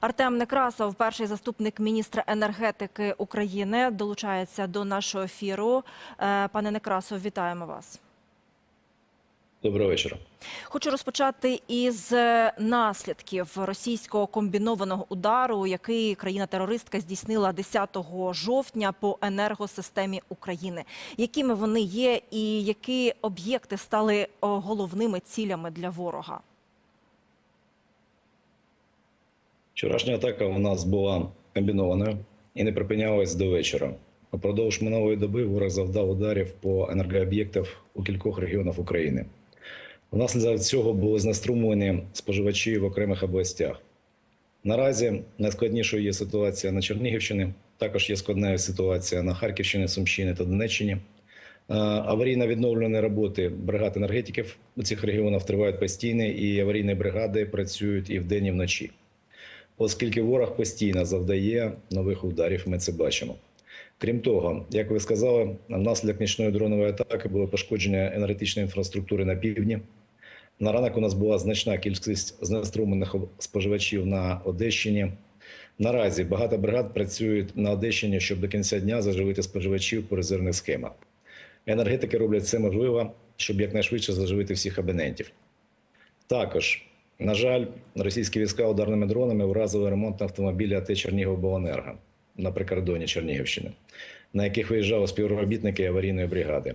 Артем Некрасов, перший заступник міністра енергетики України, долучається до нашого ефіру. Е, Пане Некрасов, вітаємо вас. Доброго вечора. Хочу розпочати із е, наслідків російського комбінованого удару, який країна-терористка здійснила 10 жовтня по енергосистемі України. Якими вони є, і які об'єкти стали головними цілями для ворога? Вчорашня атака у нас була комбінованою і не припинялась до вечора. Упродовж минулої доби ворог завдав ударів по енергооб'єктах у кількох регіонах України. Внаслідок цього були знеструмлені споживачі в окремих областях. Наразі найскладнішою є ситуація на Чернігівщині, також є складна ситуація на Харківщині, Сумщині та Донеччині. Е, Аварійно-відновлювані роботи бригад енергетиків у цих регіонах тривають постійно, і аварійні бригади працюють і вдень, і вночі. Оскільки ворог постійно завдає нових ударів, ми це бачимо. Крім того, як ви сказали, внаслідок нічної дронової атаки було пошкодження енергетичної інфраструктури на півдні. На ранок у нас була значна кількість знеструмлених споживачів на Одещині. Наразі багато бригад працюють на Одещині, щоб до кінця дня заживити споживачів по резервних схемах. Енергетики роблять все можливе, щоб якнайшвидше заживити всіх абонентів. Також, на жаль, російські війська ударними дронами вразили ремонт автомобіля АТ Чернігівобленерго на прикордоні Чернігівщини, на яких виїжджали співробітники аварійної бригади.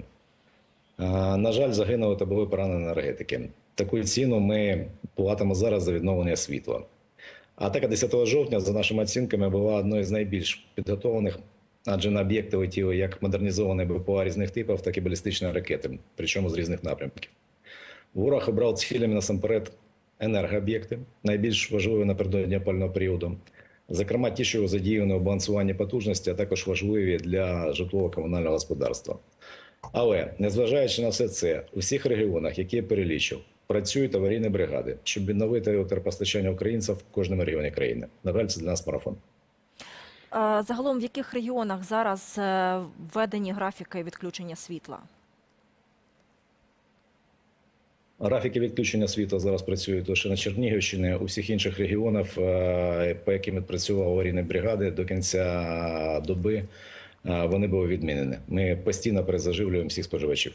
На жаль, загинули та були поранені енергетики. Таку ціну ми платимо зараз за відновлення світла. Атака 10 жовтня, за нашими оцінками, була одною з найбільш підготовлених, адже на об'єкти летіли як модернізовані БПЛА різних типів, так і балістичні ракети, причому з різних напрямків. Ворог обрав цілями насамперед енергооб'єкти, найбільш важливі напередодні опального періоду. Зокрема, ті, що задіяні у балансуванні потужності, а також важливі для житлово-комунального господарства. Але незважаючи на все це, у всіх регіонах, які я перелічив, працюють аварійні бригади, щоб відновити електропостачання українців в кожному регіоні країни. На жаль, це для нас марафон. Загалом, в яких регіонах зараз е, введені графіки відключення світла? Графіки відключення світла зараз працюють лише на Чернігівщині. У всіх інших регіонах, е, по яким відпрацювали аварійні бригади до кінця доби, е, вони були відмінені. Ми постійно перезаживлюємо всіх споживачів.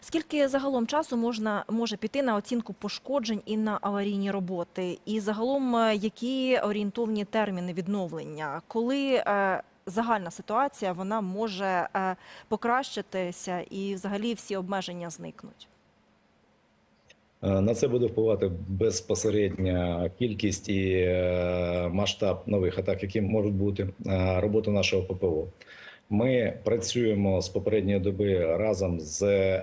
Скільки загалом часу можна може піти на оцінку пошкоджень і на аварійні роботи? І загалом, е, які орієнтовні терміни відновлення? Коли е, загальна ситуація вона може е, покращитися і взагалі всі обмеження зникнуть? Е, На це буде впливати безпосередня кількість і е, масштаб нових атак, які можуть бути е, робота нашого ППО. Ми працюємо з попередньої доби разом з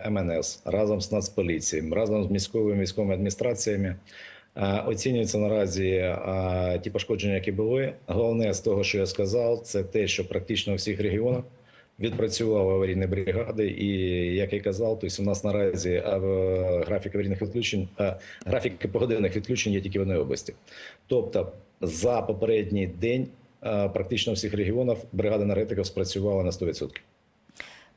МНС, разом з Нацполіцією, разом з міськовими військовими адміністраціями. Оцінюються наразі ті пошкодження, які були. Головне з того, що я сказав, це те, що практично у всіх регіонах відпрацювали аварійні бригади, і як я казав, тобто у нас наразі графік аварійних відключень, а графік погодинних відключень є тільки в одній області. Тобто, за попередній день практично всіх регіонах бригада енергетиків спрацювала на 100%.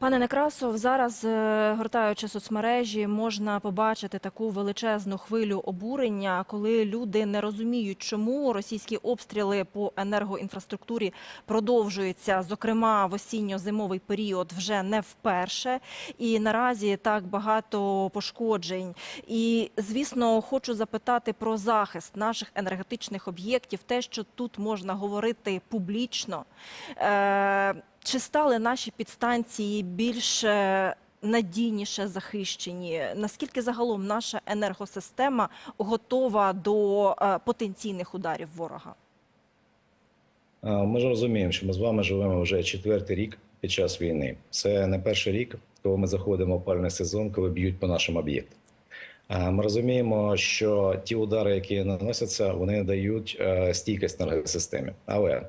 Пане Некрасов, зараз е, гортаючи соцмережі, можна побачити таку величезну хвилю обурення, коли люди не розуміють, чому російські обстріли по енергоінфраструктурі продовжуються, зокрема в осінньо-зимовий період, вже не вперше. І наразі так багато пошкоджень. І звісно, хочу запитати про захист наших енергетичних об'єктів, те, що тут можна говорити публічно. Е, чи стали наші підстанції більш е, надійніше захищені? Наскільки загалом наша енергосистема готова до е, потенційних ударів ворога? Ми ж розуміємо, що ми з вами живемо вже четвертий рік під час війни. Це не перший рік, коли ми заходимо в опальний сезон, коли б'ють по нашим об'єктам. Ми розуміємо, що ті удари, які наносяться, вони дають е, стійкість енергосистемі. Але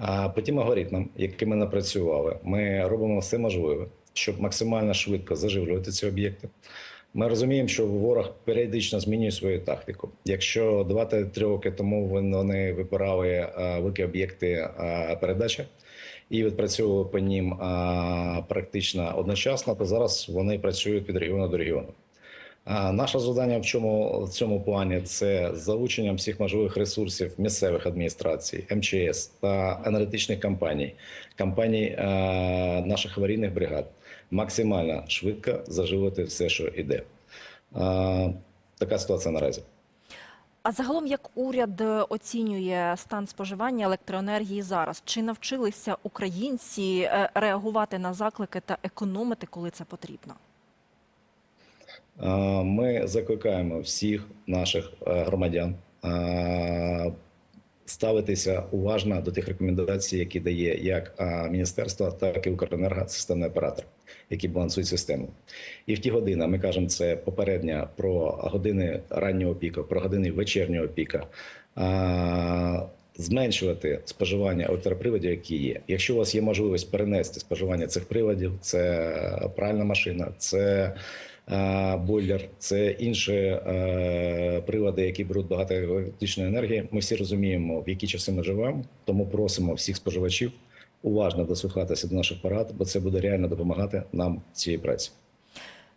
е, по тим алгоритмам, які ми напрацювали, ми робимо все можливе, щоб максимально швидко заживлювати ці об'єкти. Ми розуміємо, що ворог періодично змінює свою тактику. Якщо два та три роки тому вони вибирали е, великі об'єкти е, передачі і відпрацьовували по ним е, практично одночасно, то зараз вони працюють від регіону до регіону. Наше завдання в чому в цьому плані це з залученням всіх можливих ресурсів місцевих адміністрацій, МЧС та енергетичних компаній, компаній наших аварійних бригад, максимально швидко заживити все, що йде. Така ситуація наразі. А загалом, як уряд е, оцінює стан споживання електроенергії зараз? Чи навчилися українці е, реагувати на заклики та економити, коли це потрібно? Ми закликаємо всіх наших е, громадян ставитися уважно до тих рекомендацій, які дає як міністерство, так і Укренерго, системний оператор, які балансують систему. І в ті години ми кажемо це попередньо про години раннього піку, про години вечірнього піка. Зменшувати споживання електроприводів, які є. Якщо у вас є можливість перенести споживання цих приладів, це пральна машина, це бойлер, це інші е, прилади, які беруть багато електричної енергії. Ми всі розуміємо, в які часи ми живемо, тому просимо всіх споживачів уважно дослухатися до наших порад, бо це буде реально допомагати нам в цій праці.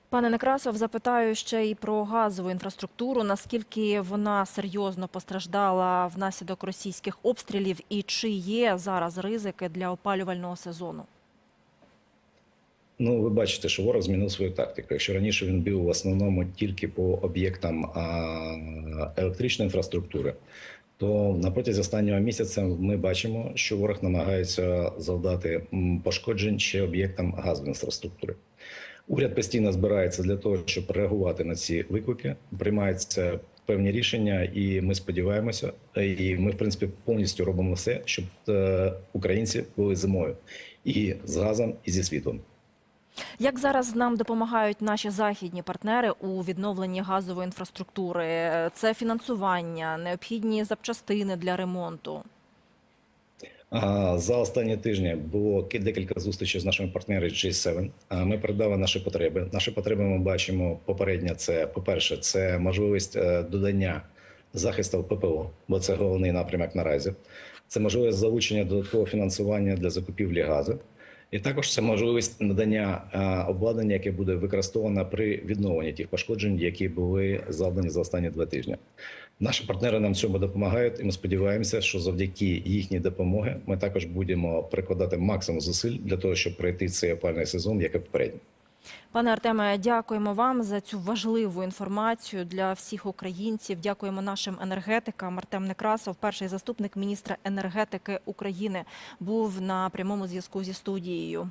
Пане Некрасов, запитаю ще і про газову інфраструктуру. Наскільки вона серйозно постраждала внаслідок російських обстрілів, і чи є зараз ризики для опалювального сезону? Ну, ви бачите, що ворог змінив свою тактику. Якщо раніше він бив в основному тільки по об'єктам електричної інфраструктури, то на протязі останнього місяця ми бачимо, що ворог намагається завдати пошкоджень ще об'єктам газової інфраструктури. Уряд постійно збирається для того, щоб реагувати на ці виклики. Приймаються певні рішення, і ми сподіваємося, і ми, в принципі, повністю робимо все, щоб е, українці були зимою і з газом, і зі світлом. Як зараз нам допомагають наші західні партнери у відновленні газової інфраструктури? Це фінансування, необхідні запчастини для ремонту. За останні тижні було декілька зустрічей з нашими партнерами G7. А, Ми передали наші потреби. Наші потреби ми бачимо попередньо. Це по-перше, це можливість е, додання захисту ППО, бо це головний напрямок наразі. Це можливість залучення додаткового фінансування для закупівлі газу. І також це можливість надання е, обладнання, яке буде використовано при відновленні тих пошкоджень, які були завдані за останні два тижні. Наші партнери нам цьому допомагають, і ми сподіваємося, що завдяки їхній допомоги ми також будемо прикладати максимум зусиль для того, щоб пройти цей опальний сезон, як і попередній. Пане Артеме, дякуємо вам за цю важливу інформацію для всіх українців. Дякуємо нашим енергетикам. Артем Некрасов, перший заступник міністра енергетики України, був на прямому зв'язку зі студією.